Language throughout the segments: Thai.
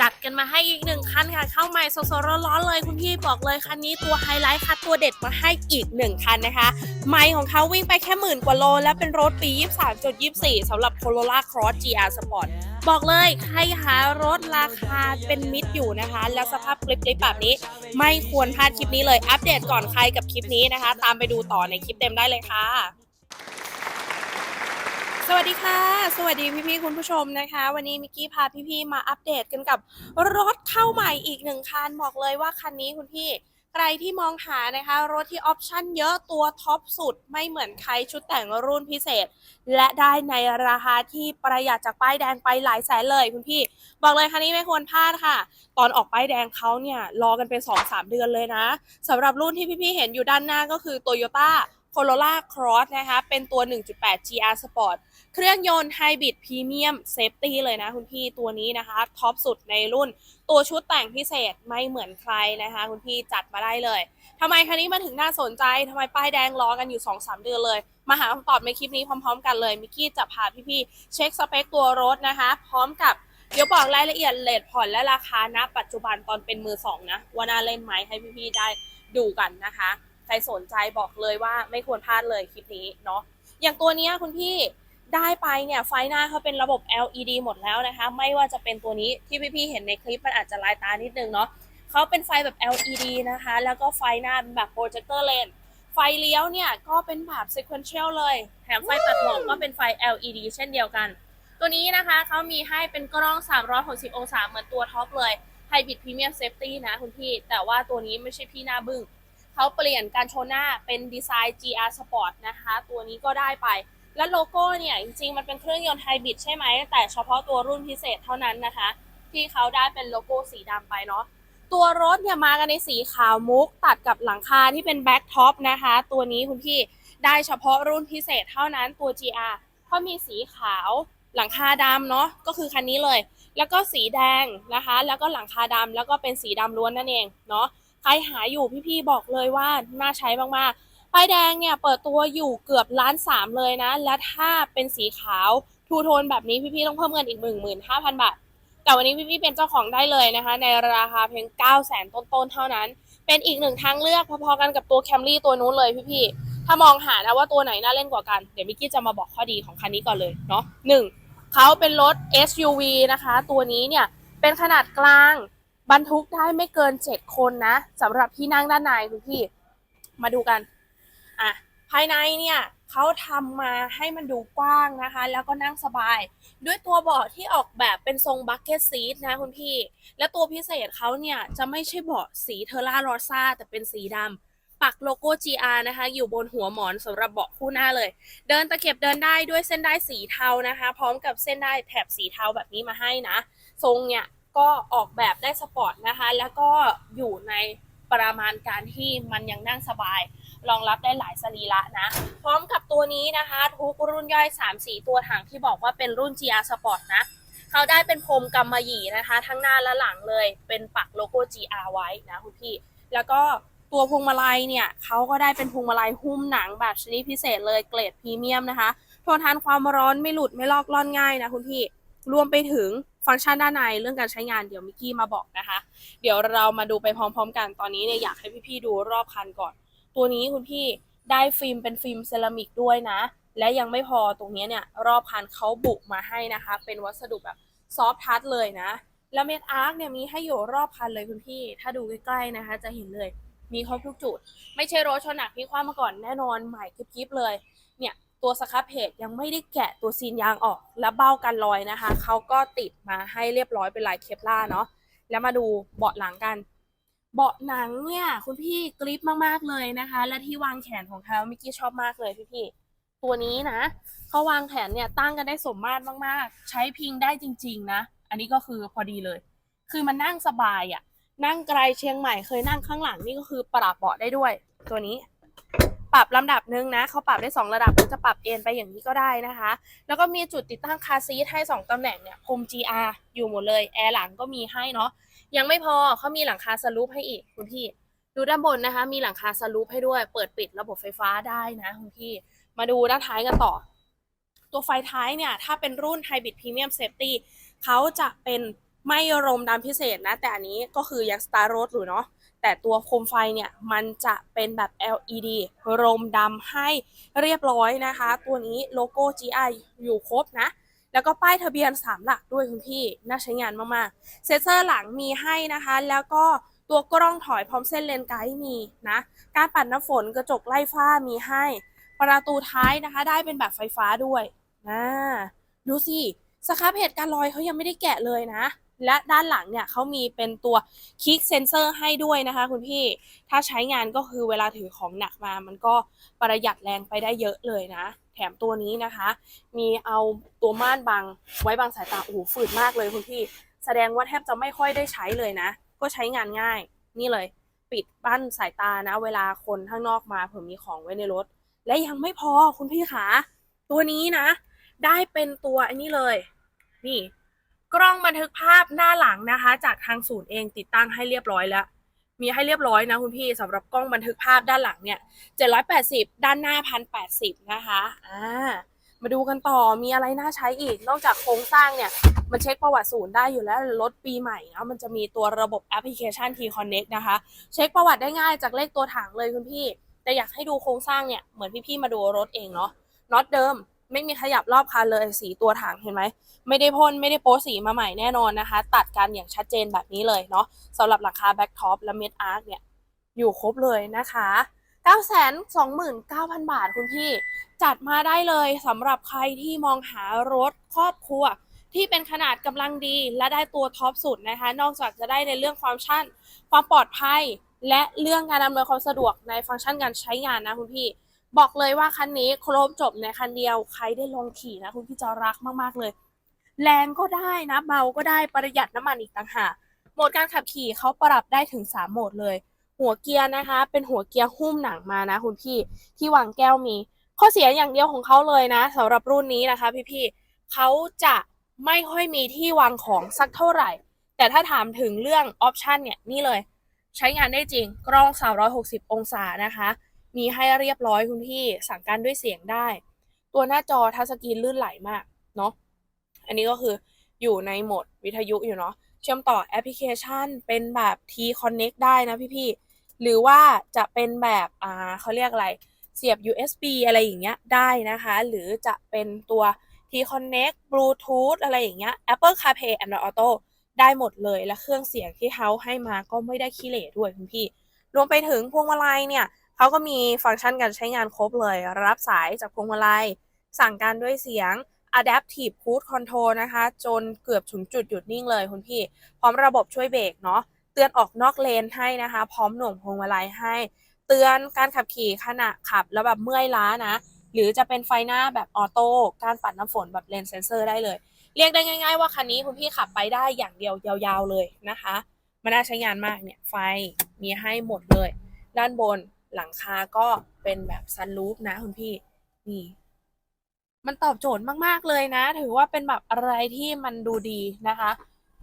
จัดกันมาให้อีกหนึ่งคันค่ะ เข้าใหม่สดๆร้อนๆเลยคุณพี่บอกเลยคันนี้ตัวไฮไลท์คัดตัวเด็ดมาให้อีกหนึ่งคันนะคะ ไมล์ของเขาวิ่งไปแค่หมื่นกว่าโล และเป็นรถปี 23.24สำหรับ Corolla Cross GR Sport บอกเลยใครหารถราคาเป็นมิตรอยู่นะคะ แล้วสภาพคลิปๆแบบนี้ ไม่ควรพลาดคลิปนี้เลยอัปเดตก่อนใครกับคลิปนี้นะคะ ตามไปดูต่อในคลิปเต็มได้เลยค่ะ สวัสดีค่ะ สวัสดีพี่ๆคุณผู้ชมนะคะ วันนี้มิกกี้พาพี่ๆมาอัปเดตกันกับรถเข้าใหม่อีกหนึ่งคันบอกเลยว่าคันนี้คุณพี่ใครที่มองหานะคะ รถที่ออปชั่นเยอะตัวท็อปสุดไม่เหมือนใครชุดแต่งรุ่นพิเศษ และได้ในราคาที่ประหยัดจากป้ายแดงไปหลายแสนเลยคุณพี่ บอกเลยคันนี้ไม่ควรพลาดค่ะ ตอนออกป้ายแดงเขาเนี่ยรอกันเป็น 2-3 เดือนเลยนะสำหรับรุ่นที่พี่ๆเห็นอยู่ด้านหน้าก็คือ Toyota Corolla Cross นะคะ เป็นตัว 1.8 GR Sport เครื่องยนต์ไฮบริดพรีเมียมเซฟตี้เลยนะคุณพี่ตัวนี้นะคะ ท็อปสุดในรุ่น ตัวชุดแต่งพิเศษไม่เหมือนใครนะคะ คุณพี่จัดมาได้เลยทำไมคันนี้มาถึงน่าสนใจทำไมป้ายแดงรอกันอยู่ 2-3 เดือนเลย มาหาคำตอบในคลิปนี้พร้อมๆ กันเลย มิกกี้จะพาพี่ๆเช็คสเปคตัวรถนะคะ พร้อมกับเดี๋ยวบอกรายละเอียดเลทผ่อนและราคาณปัจจุบันตอนเป็นมือสองนะว่าน่าเล่นไหมให้พี่ๆได้ดูกันนะคะ ครสนใจบอกเลยว่าไม่ควรพลาดเลยคลิปนี้เนาะอย่างตัวนี้คุณพี่ได้ไปเนี่ยไฟหน้าเขาเป็นระบบ LED หมดแล้วนะคะ ไม่ว่าจะเป็นตัวนี้ที่พี่ๆเห็นในคลิปมันอาจจะลายตานิดนึงเนาะเขาเป็นไฟแบบ LED นะคะ แล้วก็ไฟหน้าเป็นแบบโปรเจคเตอร์เลนไฟเลี้ยวเนี่ยก็เป็นแบบ sequential เลย แถมไฟตัดหมอกก็เป็นไฟ LED เช่นเดียวกัน ตัวนี้นะคะเขามีให้เป็นกล้อง 360 องศาเหมือนตัวท็อปเลย Hybrid Premium Safety นะคุณพี่ แต่ว่าตัวนี้ไม่ใช่พี่หน้าบึ้ง เขาเปลี่ยนการโชว์หน้าเป็นดีไซน์ GR Sport นะคะ ตัวนี้ก็ได้ไป และโลโก้เนี่ย จริงๆ มันเป็นเครื่องยนต์ไฮบริดใช่ไหม แต่เฉพาะตัวรุ่นพิเศษเท่านั้นนะคะ ที่เขาได้เป็นโลโก้สีดำไปเนาะตัวรถเนี่ยมากันในสีขาวมุก ตัดกับหลังคาที่เป็นแบ็คท็อปนะคะ ตัวนี้คุณพี่ได้เฉพาะรุ่นพิเศษเท่านั้นตัว GR เขามีสีขาวหลังคาดำเนาะก็คือคันนี้เลย แล้วก็สีแดงนะคะ แล้วก็หลังคาดำแล้วก็เป็นสีดำล้วนนั่นเองเนาะ ใครหาอยู่พี่ๆบอกเลยว่าน่าใช้มากๆป้ายแดงเนี่ยเปิดตัวอยู่เกือบล้านสามเลยนะ และถ้าเป็นสีขาวทูโทนแบบนี้พี่ๆต้องเพิ่มเงินอีกหนึ่งหมื่นห้าพันบาท แต่วันนี้พี่ๆเป็นเจ้าของได้เลยนะคะ ในราคาเพียง 9 0 0แสนต้นๆเท่านั้น เป็นอีกหนึ่งทางเลือกพอๆกันกับตัวแคมรี่ตัวนู้นเลยพี่ๆถ้ามองหานะว่าตัวไหนน่าเล่นกว่ากัน เดี๋ยวมิกกี้จะมาบอกข้อดีของคันนี้ก่อนเลยเนาะหนึ่งเขาเป็นรถ SUV นะคะ ตัวนี้เนี่ยเป็นขนาดกลาง บรรทุกได้ไม่เกิน7คนนะสำหรับที่นั่งด้านในคุณพี่ มาดูกัน อะ ภายในเนี่ยเขาทำมาให้มันดูกว้างนะคะ แล้วก็นั่งสบาย ด้วยตัวเบาะที่ออกแบบเป็นทรงบัคเก็ตซีทนะคุณพี่ และตัวพิเศษเขาเนี่ยจะไม่ใช่เบาะสีเทอร่าโรซ่าแต่เป็นสีดำปักโลโก้ GR นะคะ อยู่บนหัวหมอนสำหรับเบาะคู่หน้าเลย เดินตะเข็บเดินได้ด้วยเส้นได้สีเทานะคะ พร้อมกับเส้นได้แถบสีเทาแบบนี้มาให้นะ ทรงเนี่ย ก็ออกแบบได้สปอร์ตนะคะ แล้วก็อยู่ในประมาณการที่มันยังนั่งสบาย รองรับได้หลายสรีระนะ พร้อมกับตัวนี้นะคะ ทุกรุ่นย่อย3สีตัวถังที่บอกว่าเป็นรุ่น GR Sport นะ เขาได้เป็นพรมกำมะหยี่นะคะ ทั้งหน้าและหลังเลยเป็นปักโลโก้ GR ไว้นะคุณพี่ แล้วก็ตัวพวงมาลัยเนี่ยเขาก็ได้เป็นพวงมาลัยหุ้มหนังแบบชนิดพิเศษเลยเกรดพรีเมียมนะคะ ทนทานความร้อนไม่หลุดไม่ลอกล่อนง่ายนะคุณพี่ รวมไปถึง ฟังก์ชันด้านในเรื่องการใช้งานเดี๋ยวมิกกี้มาบอกนะคะ เดี๋ยวเรามาดูไปพร้อมๆ กันตอนนี้เนี่ยอยากให้พี่ๆดูรอบคันก่อน ตัวนี้คุณพี่ได้ฟิล์มเป็นฟิล์มเซรามิกด้วยนะ และยังไม่พอตรงนี้เนี่ยรอบคันเขาบุกมาให้นะคะ เป็นวัสดุแบบซอฟทัชเลยนะ แล้วเม็ดอาร์คเนี่ยมีให้อยู่รอบคันเลยคุณพี่ ถ้าดูใกล้ๆนะคะ จะเห็นเลยมีครบทุกจุด ไม่ใช่รถชนหนักพลิกคว่ำมาก่อนแน่นอนใหม่กริบๆเลย เนี่ย ตัวสครับเพจยังไม่ได้แกะตัวซีนยางออก และเบ้ากันรอยนะคะ เขาก็ติดมาให้เรียบร้อยเป็นลายเคปล่าเนาะแล้วมาดูเบาะหลังกัน เบาะหนังเนี่ย คุณพี่กริปมากๆเลยนะคะ และที่วางแขนของเขามิกกี้ชอบมากเลยพี่พี่ตัวนี้นะเขาวางแขนเนี่ยตั้งกันได้สมมาตรมากๆ ใช้พิงได้จริง ๆ นะ อันนี้ก็คือพอดีเลย คือมันนั่งสบายอะ่ะนั่งไกลเชียงใหม่เคยนั่งข้างหลังนี่ก็คือปรับเบาะได้ด้วย ตัวนี้ ปรับลำดับหนึ่งนะเขาปรับได้ 2 ระดับหรือจะปรับเอนไปอย่างนี้ก็ได้นะคะ แล้วก็มีจุดติดตั้งคาซีทให้ 2ตำแหน่งเนี่ยพรม GR อยู่หมดเลยแอร์หลังก็มีให้เนาะยังไม่พอเขามีหลังคาสลูปให้อีกคุณพี่ ดูด้านบนนะคะ มีหลังคาสลูปให้ด้วย เปิดปิดระบบไฟฟ้าได้นะคุณพี่ มาดูด้านท้ายกันต่อ ตัวไฟท้ายเนี่ยถ้าเป็นรุ่น Hybrid Premium Safety เขาจะเป็นไม่รมดำพิเศษนะ แต่อันนี้ก็คือยังสตาร์โรสอยู่เนาะ แต่ตัวโคมไฟเนี่ยมันจะเป็นแบบ LED รมดำให้เรียบร้อยนะคะ ตัวนี้โลโก้ GI อยู่ครบนะ แล้วก็ป้ายทะเบียน 3 หลักด้วยคุณพี่ น่าใช้งานมากๆ เซ็นเซอร์หลังมีให้นะคะ แล้วก็ตัวกล้องถอยพร้อมเส้นเลนไกด์มีนะ การปัดน้ำฝนกระจกไล่ฟ้ามีให้ ประตูท้ายนะคะ ได้เป็นแบบไฟฟ้าด้วยนะดูสิสครับเหตุการลอยเขายังไม่ได้แกะเลยนะ และด้านหลังเนี่ยเขามีเป็นตัวคลิกเซนเซอร์ให้ด้วยนะคะคุณพี่ ถ้าใช้งานก็คือเวลาถือของหนักมา มันก็ประหยัดแรงไปได้เยอะเลยนะ แถมตัวนี้นะคะ มีเอาตัวม่านบังไว้บังสายตา โอ้โหฝืดมากเลยคุณพี่ แสดงว่าแทบจะไม่ค่อยได้ใช้เลยนะ ก็ใช้งานง่าย นี่เลย ปิดบั้นสายตานะ เวลาคนข้างนอกมาเผื่อมีของไว้ในรถ และยังไม่พอคุณพี่ขาตัวนี้นะ ได้เป็นตัวอันนี้เลย นี่ กล้องบันทึกภาพหน้าหลังนะคะ จากทางศูนย์เองติดตั้งให้เรียบร้อยแล้ว มีให้เรียบร้อยนะคุณพี่สำหรับกล้องบันทึกภาพด้านหลังเนี่ย 780 ด้านหน้า 1,080 นะคะอ่ามาดูกันต่อมีอะไรน่าใช้อีก นอกจากโครงสร้างเนี่ย มันเช็คประวัติศูนย์ได้อยู่แล้วรถปีใหม่นะมันจะมีตัวระบบแอปพลิเคชัน T Connect นะคะ เช็คประวัติได้ง่ายจากเลขตัวถังเลยคุณพี่ แต่อยากให้ดูโครงสร้างเนี่ย เหมือนพี่ๆมาดูรถเองเนาะน็อตเดิม ไม่มีขยับรอบคันเลยสีตัวถังเห็นไหมไม่ได้พ่นไม่ได้โป๊สีมาใหม่แน่นอนนะคะ ตัดกันอย่างชัดเจนแบบนี้เลยเนาะสำหรับหลังคาแบ็กท็อปและเมดอาร์คเนี่ยอยู่ครบเลยนะคะ929,000 บาทคุณพี่ จัดมาได้เลยสำหรับใครที่มองหารถครอบครัว ที่เป็นขนาดกำลังดีและได้ตัวท็อปสุดนะคะ นอกจากจะได้ในเรื่องฟังก์ชันความปลอดภัย และเรื่องการอำนวยความสะดวกในฟังก์ชันการใช้งานนะคุณพี่ บอกเลยว่าคันนี้ครบจบในคันเดียวใครได้ลงขี่นะคุณพี่จะรักมากๆเลย แรงก็ได้นะเบาก็ได้ประหยัดน้ำมันอีกต่างหากโหมดการขับขี่เขาปรับได้ถึง 3 โหมดเลย หัวเกียร์นะคะ เป็นหัวเกียร์หุ้มหนังมานะ คุณพี่ที่วางแก้วมี ข้อเสียอย่างเดียวของเขาเลยนะสำหรับรุ่นนี้นะคะ พี่ๆเขาจะไม่ค่อยมีที่วางของสักเท่าไหร่ แต่ถ้าถามถึงเรื่องออปชันเนี่ยนี่เลย ใช้งานได้จริงกล้อง 360 องศานะคะ มีให้เรียบร้อยคุณพี่สั่งการด้วยเสียงได้ ตัวหน้าจอทัชสกรีนลื่นไหลมากเนาะอันนี้ก็คืออยู่ในโหมดวิทยุอยู่เนาะเชื่อมต่อแอปพลิเคชันเป็นแบบ T Connect ได้นะพี่ๆหรือว่าจะเป็นแบบอ่าเขาเรียกอะไรเสียบ USB อะไรอย่างเงี้ยได้นะคะ หรือจะเป็นตัว T Connect Bluetooth อะไรอย่างเงี้ย Apple CarPlay Android Auto ได้หมดเลยและเครื่องเสียงที่เขาให้มาก็ไม่ได้ขี้เหร่ด้วยคุณพี่ รวมไปถึงพวงมาลัยเนี่ย เขาก็มีฟังก์ชันการใช้งานครบเลย รับสายจากพวงมาลัย สั่งการด้วยเสียง Adaptive Cruise Control นะคะ จนเกือบถึงจุดหยุดนิ่งเลยคุณพี่ พร้อมระบบช่วยเบรกเนาะ เตือนออกนอกเลนให้นะคะ พร้อมหน่วงพวงมาลัยให้ เตือนการขับขี่ขณะขับแล้วแบบเมื่อยล้านะ หรือจะเป็นไฟหน้าแบบออโต้ การปัดน้ำฝนแบบเลนเซนเซอร์ได้เลย เรียกได้ง่าย ๆ ว่าคันนี้คุณพี่ขับไปได้อย่างเดียวยาว ๆ เลยนะคะ มันน่าใช้งานมากเนี่ย ไฟมีให้หมดเลย ด้านบน หลังคาก็เป็นแบบซันรูฟนะคุณพี่นี่มันตอบโจทย์มาก ๆ เลยนะ ถือว่าเป็นแบบอะไรที่มันดูดีนะคะ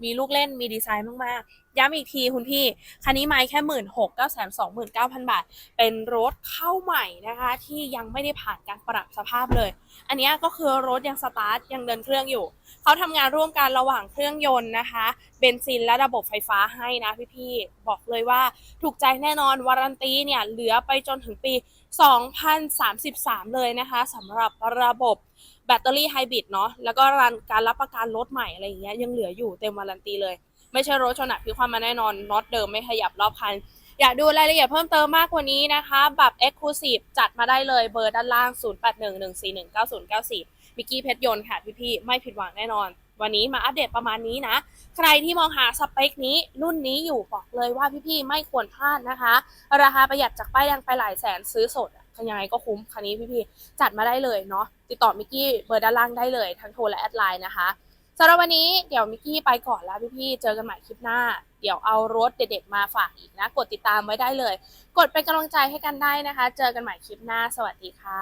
มีลูกเล่นมีดีไซน์มากๆ ย้ำอีกทีคุณพี่ คันนี้ไม่แค่หมื่นหกเก้าแสนสองหมื่นเก้าพันบาท เป็นรถเข้าใหม่นะคะ ที่ยังไม่ได้ผ่านการปรับสภาพเลย อันนี้ก็คือรถยังสตาร์ทยังเดินเครื่องอยู่ เขาทำงานร่วมกันระหว่างเครื่องยนต์นะคะ เบนซินและระบบไฟฟ้าให้นะพี่ๆ บอกเลยว่าถูกใจแน่นอนวารันตีเนี่ยเหลือไปจนถึงปี 2033 เลยนะคะสำหรับระบบแบตเตอรี่ไฮบริดเนาะแล้วก็การรับประกันรถใหม่อะไรอย่างเงี้ยยังเหลืออยู่เต็มวารันตีเลย ไม่ใช่รถชนหนักพิความมาแน่นอนน็อตเดิมไม่ขยับรอบคัน อยากดูรายละเอียดเพิ่มเติมมากกว่านี้นะคะแบบ Exclusive จัดมาได้เลยเบอร์ด้านล่าง 0811419094มิกกี้เพชรยนต์ค่ะพี่ๆไม่ผิดหวังแน่นอน วันนี้มาอัปเดตประมาณนี้นะ ใครที่มองหาสเปคนี้รุ่นนี้อยู่บอกเลยว่าพี่ๆไม่ควรพลาดนะคะ ราคาประหยัดจากป้ายแดงไปหลายแสนซื้อสดยังไงก็คุ้มคันนี้พี่ๆจัดมาได้เลยเนาะติดต่อมิกกี้เบอร์ด้านล่างได้เลยทั้งโทรและแอดไลน์นะคะสำหรับวันนี้เดี๋ยวมิกกี้ไปก่อนแล้วพี่ๆเจอกันใหม่คลิปหน้า เดี๋ยวเอารถเด็ดๆมาฝากอีกนะ กดติดตามไว้ได้เลย กดเป็นกำลังใจให้กันได้นะคะ เจอกันใหม่คลิปหน้า สวัสดีค่ะ